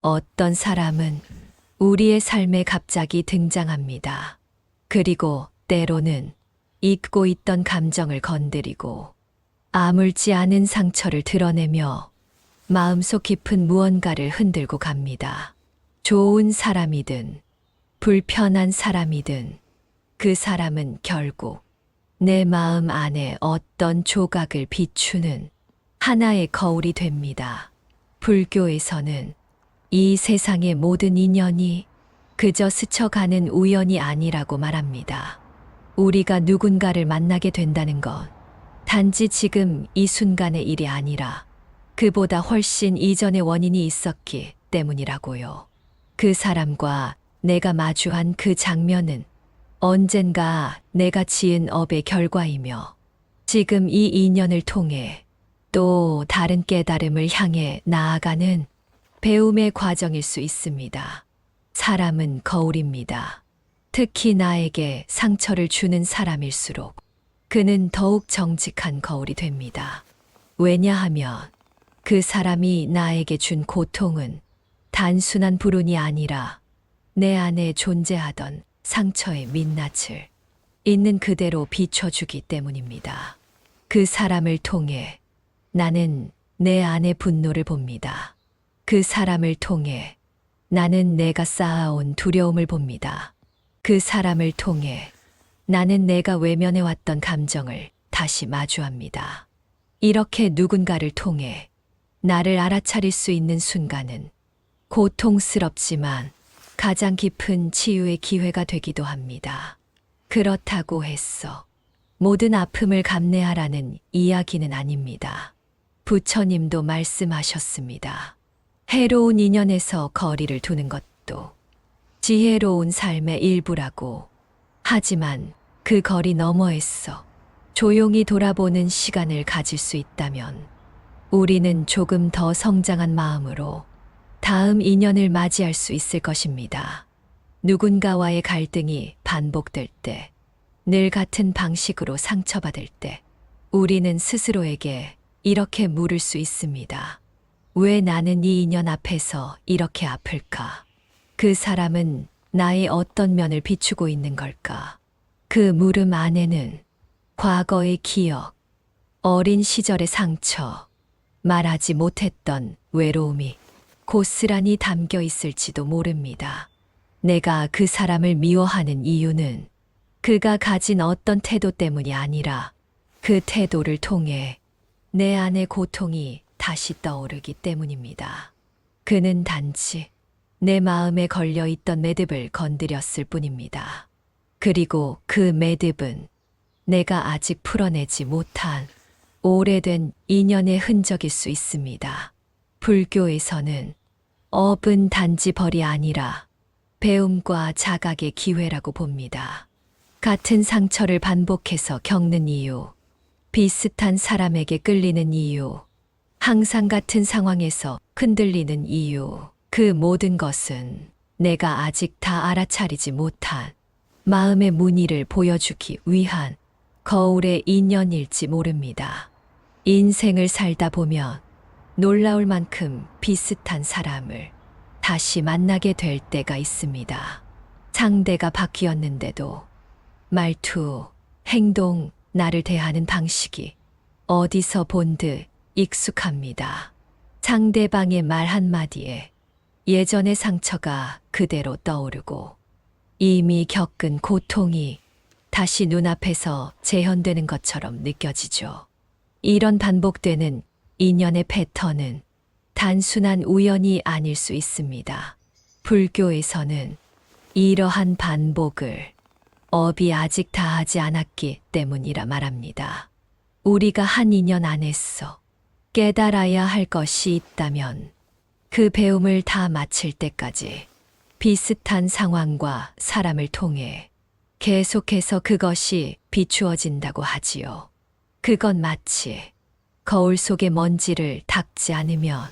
어떤 사람은 우리의 삶에 갑자기 등장합니다. 그리고 때로는 잊고 있던 감정을 건드리고 아물지 않은 상처를 드러내며 마음속 깊은 무언가를 흔들고 갑니다. 좋은 사람이든 불편한 사람이든 그 사람은 결국 내 마음 안에 어떤 조각을 비추는 하나의 거울이 됩니다. 불교에서는 이 세상의 모든 인연이 그저 스쳐가는 우연이 아니라고 말합니다. 우리가 누군가를 만나게 된다는 건 단지 지금 이 순간의 일이 아니라 그보다 훨씬 이전의 원인이 있었기 때문이라고요. 그 사람과 내가 마주한 그 장면은 언젠가 내가 지은 업의 결과이며 지금 이 인연을 통해 또 다른 깨달음을 향해 나아가는 배움의 과정일 수 있습니다. 사람은 거울입니다. 특히 나에게 상처를 주는 사람일수록 그는 더욱 정직한 거울이 됩니다. 왜냐하면 그 사람이 나에게 준 고통은 단순한 불운이 아니라 내 안에 존재하던 상처의 민낯을 있는 그대로 비춰주기 때문입니다. 그 사람을 통해 나는 내 안의 분노를 봅니다. 그 사람을 통해 나는 내가 쌓아온 두려움을 봅니다. 그 사람을 통해 나는 내가 외면해왔던 감정을 다시 마주합니다. 이렇게 누군가를 통해 나를 알아차릴 수 있는 순간은 고통스럽지만 가장 깊은 치유의 기회가 되기도 합니다. 그렇다고 했어. 모든 아픔을 감내하라는 이야기는 아닙니다. 부처님도 말씀하셨습니다. 해로운 인연에서 거리를 두는 것도 지혜로운 삶의 일부라고. 하지만 그 거리 너머에서 조용히 돌아보는 시간을 가질 수 있다면 우리는 조금 더 성장한 마음으로 다음 인연을 맞이할 수 있을 것입니다. 누군가와의 갈등이 반복될 때, 늘 같은 방식으로 상처받을 때, 우리는 스스로에게 이렇게 물을 수 있습니다. 왜 나는 이 인연 앞에서 이렇게 아플까? 그 사람은 나의 어떤 면을 비추고 있는 걸까? 그 물음 안에는 과거의 기억, 어린 시절의 상처, 말하지 못했던 외로움이 고스란히 담겨 있을지도 모릅니다. 내가 그 사람을 미워하는 이유는 그가 가진 어떤 태도 때문이 아니라 그 태도를 통해 내 안의 고통이 다시 떠오르기 때문입니다. 그는 단지 내 마음에 걸려 있던 매듭을 건드렸을 뿐입니다. 그리고 그 매듭은 내가 아직 풀어내지 못한 오래된 인연의 흔적일 수 있습니다. 불교에서는 업은 단지 벌이 아니라 배움과 자각의 기회라고 봅니다. 같은 상처를 반복해서 겪는 이유, 비슷한 사람에게 끌리는 이유, 항상 같은 상황에서 흔들리는 이유, 그 모든 것은 내가 아직 다 알아차리지 못한 마음의 무늬를 보여주기 위한 거울의 인연일지 모릅니다. 인생을 살다 보면 놀라울 만큼 비슷한 사람을 다시 만나게 될 때가 있습니다. 상대가 바뀌었는데도 말투, 행동, 나를 대하는 방식이 어디서 본 듯 익숙합니다. 상대방의 말 한마디에 예전의 상처가 그대로 떠오르고 이미 겪은 고통이 다시 눈앞에서 재현되는 것처럼 느껴지죠. 이런 반복되는 인연의 패턴은 단순한 우연이 아닐 수 있습니다. 불교에서는 이러한 반복을 업이 아직 다하지 않았기 때문이라 말합니다. 우리가 한 인연 안에서 깨달아야 할 것이 있다면 그 배움을 다 마칠 때까지 비슷한 상황과 사람을 통해 계속해서 그것이 비추어진다고 하지요. 그건 마치 거울 속의 먼지를 닦지 않으면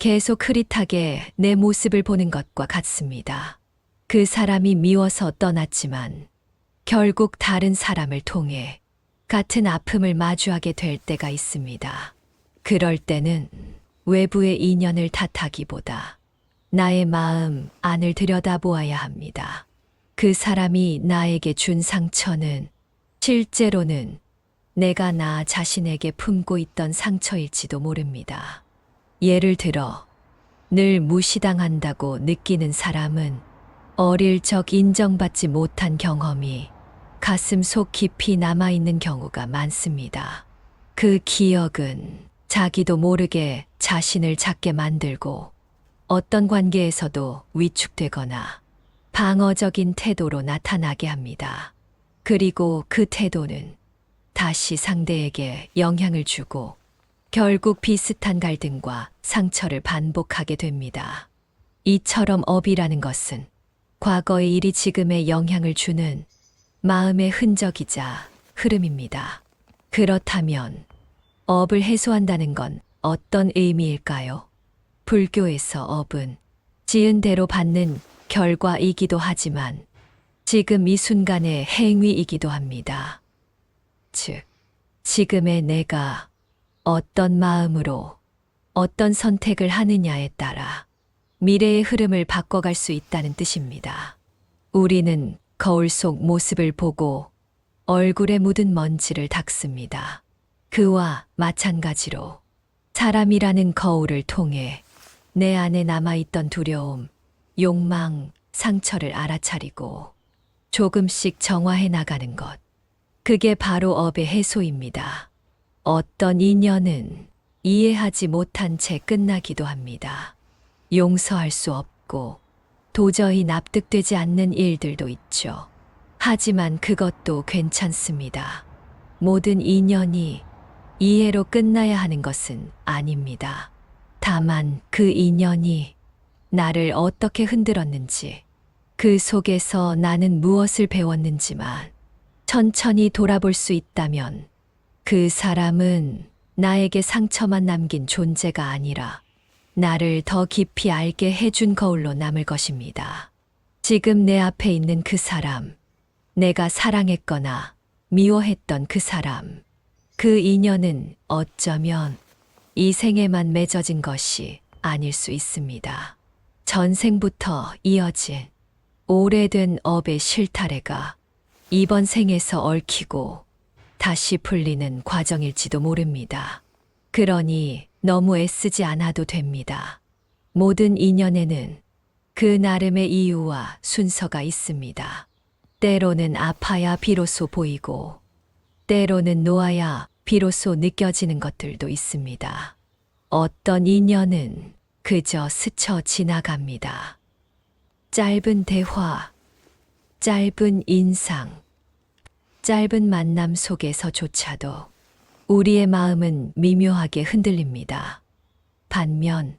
계속 흐릿하게 내 모습을 보는 것과 같습니다. 그 사람이 미워서 떠났지만 결국 다른 사람을 통해 같은 아픔을 마주하게 될 때가 있습니다. 그럴 때는 외부의 인연을 탓하기보다 나의 마음 안을 들여다보아야 합니다. 그 사람이 나에게 준 상처는 실제로는 내가 나 자신에게 품고 있던 상처일지도 모릅니다. 예를 들어, 늘 무시당한다고 느끼는 사람은 어릴 적 인정받지 못한 경험이 가슴 속 깊이 남아있는 경우가 많습니다. 그 기억은 자기도 모르게 자신을 작게 만들고 어떤 관계에서도 위축되거나 방어적인 태도로 나타나게 합니다. 그리고 그 태도는 다시 상대에게 영향을 주고 결국 비슷한 갈등과 상처를 반복하게 됩니다. 이처럼 업이라는 것은 과거의 일이 지금에 영향을 주는 마음의 흔적이자 흐름입니다. 그렇다면 업을 해소한다는 건 어떤 의미일까요? 불교에서 업은 지은 대로 받는 결과이기도 하지만 지금 이 순간의 행위이기도 합니다. 즉, 지금의 내가 어떤 마음으로 어떤 선택을 하느냐에 따라 미래의 흐름을 바꿔갈 수 있다는 뜻입니다. 우리는 거울 속 모습을 보고 얼굴에 묻은 먼지를 닦습니다. 그와 마찬가지로 사람이라는 거울을 통해 내 안에 남아있던 두려움, 욕망, 상처를 알아차리고 조금씩 정화해 나가는 것. 그게 바로 업의 해소입니다. 어떤 인연은 이해하지 못한 채 끝나기도 합니다. 용서할 수 없고 도저히 납득되지 않는 일들도 있죠. 하지만 그것도 괜찮습니다. 모든 인연이 이해로 끝나야 하는 것은 아닙니다. 다만 그 인연이 나를 어떻게 흔들었는지, 그 속에서 나는 무엇을 배웠는지만 천천히 돌아볼 수 있다면 그 사람은 나에게 상처만 남긴 존재가 아니라 나를 더 깊이 알게 해준 거울로 남을 것입니다. 지금 내 앞에 있는 그 사람, 내가 사랑했거나 미워했던 그 사람, 그 인연은 어쩌면 이 생에만 맺어진 것이 아닐 수 있습니다. 전생부터 이어진 오래된 업의 실타래가 이번 생에서 얽히고 다시 풀리는 과정일지도 모릅니다. 그러니 너무 애쓰지 않아도 됩니다. 모든 인연에는 그 나름의 이유와 순서가 있습니다. 때로는 아파야 비로소 보이고, 때로는 놓아야 비로소 느껴지는 것들도 있습니다. 어떤 인연은 그저 스쳐 지나갑니다. 짧은 대화, 짧은 인상, 짧은 만남 속에서조차도 우리의 마음은 미묘하게 흔들립니다. 반면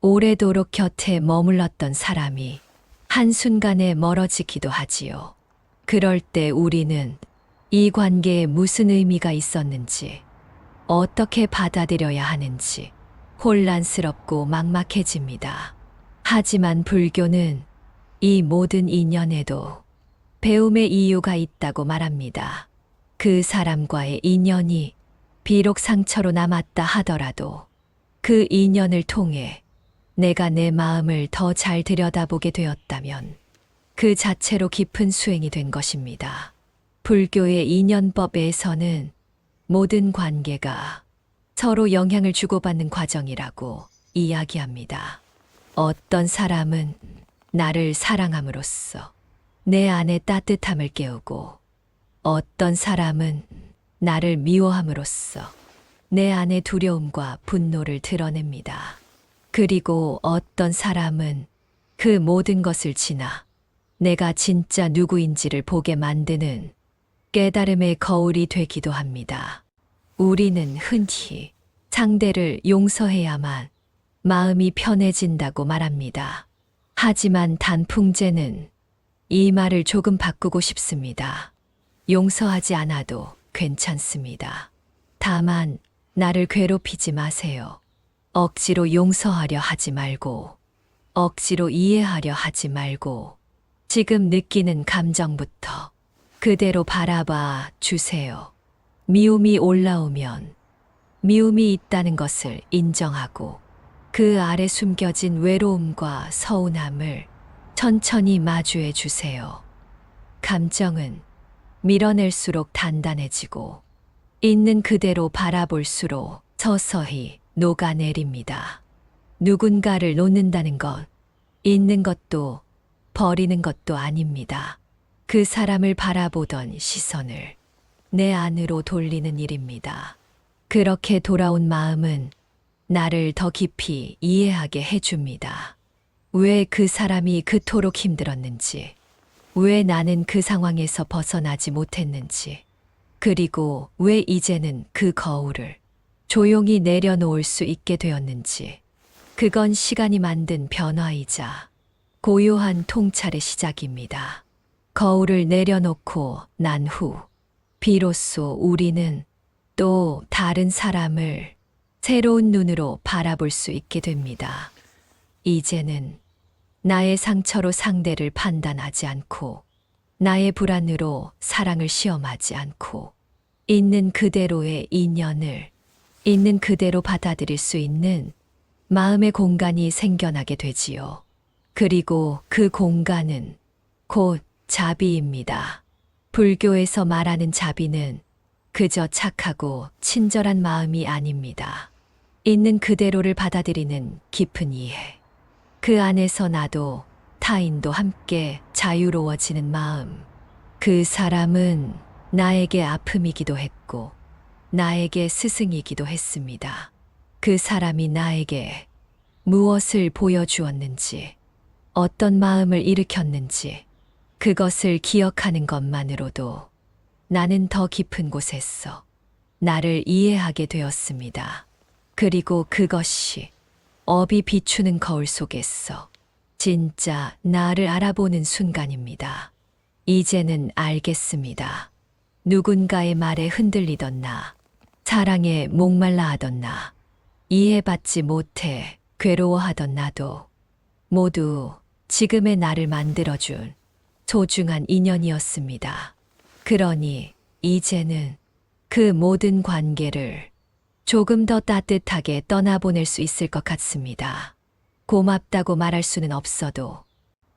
오래도록 곁에 머물렀던 사람이 한순간에 멀어지기도 하지요. 그럴 때 우리는 이 관계에 무슨 의미가 있었는지, 어떻게 받아들여야 하는지 혼란스럽고 막막해집니다. 하지만 불교는 이 모든 인연에도 배움의 이유가 있다고 말합니다. 그 사람과의 인연이 비록 상처로 남았다 하더라도 그 인연을 통해 내가 내 마음을 더 잘 들여다보게 되었다면 그 자체로 깊은 수행이 된 것입니다. 불교의 인연법에서는 모든 관계가 서로 영향을 주고받는 과정이라고 이야기합니다. 어떤 사람은 나를 사랑함으로써 내 안의 따뜻함을 깨우고 어떤 사람은 나를 미워함으로써 내 안의 두려움과 분노를 드러냅니다. 그리고 어떤 사람은 그 모든 것을 지나 내가 진짜 누구인지를 보게 만드는 깨달음의 거울이 되기도 합니다. 우리는 흔히 상대를 용서해야만 마음이 편해진다고 말합니다. 하지만 단풍제는 이 말을 조금 바꾸고 싶습니다. 용서하지 않아도 괜찮습니다. 다만 나를 괴롭히지 마세요. 억지로 용서하려 하지 말고, 억지로 이해하려 하지 말고, 지금 느끼는 감정부터 그대로 바라봐 주세요. 미움이 올라오면 미움이 있다는 것을 인정하고 그 아래 숨겨진 외로움과 서운함을 천천히 마주해 주세요. 감정은 밀어낼수록 단단해지고 있는 그대로 바라볼수록 서서히 녹아내립니다. 누군가를 놓는다는 것, 있는 것도 버리는 것도 아닙니다. 그 사람을 바라보던 시선을 내 안으로 돌리는 일입니다. 그렇게 돌아온 마음은 나를 더 깊이 이해하게 해줍니다. 왜 그 사람이 그토록 힘들었는지, 왜 나는 그 상황에서 벗어나지 못했는지, 그리고 왜 이제는 그 거울을 조용히 내려놓을 수 있게 되었는지, 그건 시간이 만든 변화이자 고요한 통찰의 시작입니다. 거울을 내려놓고 난 후, 비로소 우리는 또 다른 사람을 새로운 눈으로 바라볼 수 있게 됩니다. 이제는 나의 상처로 상대를 판단하지 않고, 나의 불안으로 사랑을 시험하지 않고, 있는 그대로의 인연을 있는 그대로 받아들일 수 있는 마음의 공간이 생겨나게 되지요. 그리고 그 공간은 곧 자비입니다. 불교에서 말하는 자비는 그저 착하고 친절한 마음이 아닙니다. 있는 그대로를 받아들이는 깊은 이해. 그 안에서 나도 타인도 함께 자유로워지는 마음. 그 사람은 나에게 아픔이기도 했고, 나에게 스승이기도 했습니다. 그 사람이 나에게 무엇을 보여주었는지, 어떤 마음을 일으켰는지, 그것을 기억하는 것만으로도 나는 더 깊은 곳에서 나를 이해하게 되었습니다. 그리고 그것이 업이 비추는 거울 속에서 진짜 나를 알아보는 순간입니다. 이제는 알겠습니다. 누군가의 말에 흔들리던 나, 사랑에 목말라 하던 나, 이해받지 못해 괴로워하던 나도 모두 지금의 나를 만들어준 소중한 인연이었습니다. 그러니 이제는 그 모든 관계를 조금 더 따뜻하게 떠나보낼 수 있을 것 같습니다. 고맙다고 말할 수는 없어도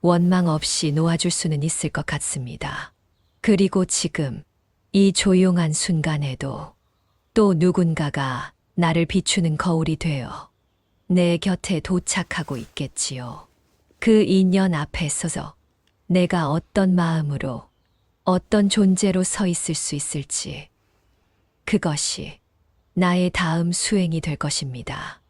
원망 없이 놓아줄 수는 있을 것 같습니다. 그리고 지금 이 조용한 순간에도 또 누군가가 나를 비추는 거울이 되어 내 곁에 도착하고 있겠지요. 그 인연 앞에 서서 내가 어떤 마음으로 어떤 존재로 서 있을 수 있을지 그것이 나의 다음 수행이 될 것입니다.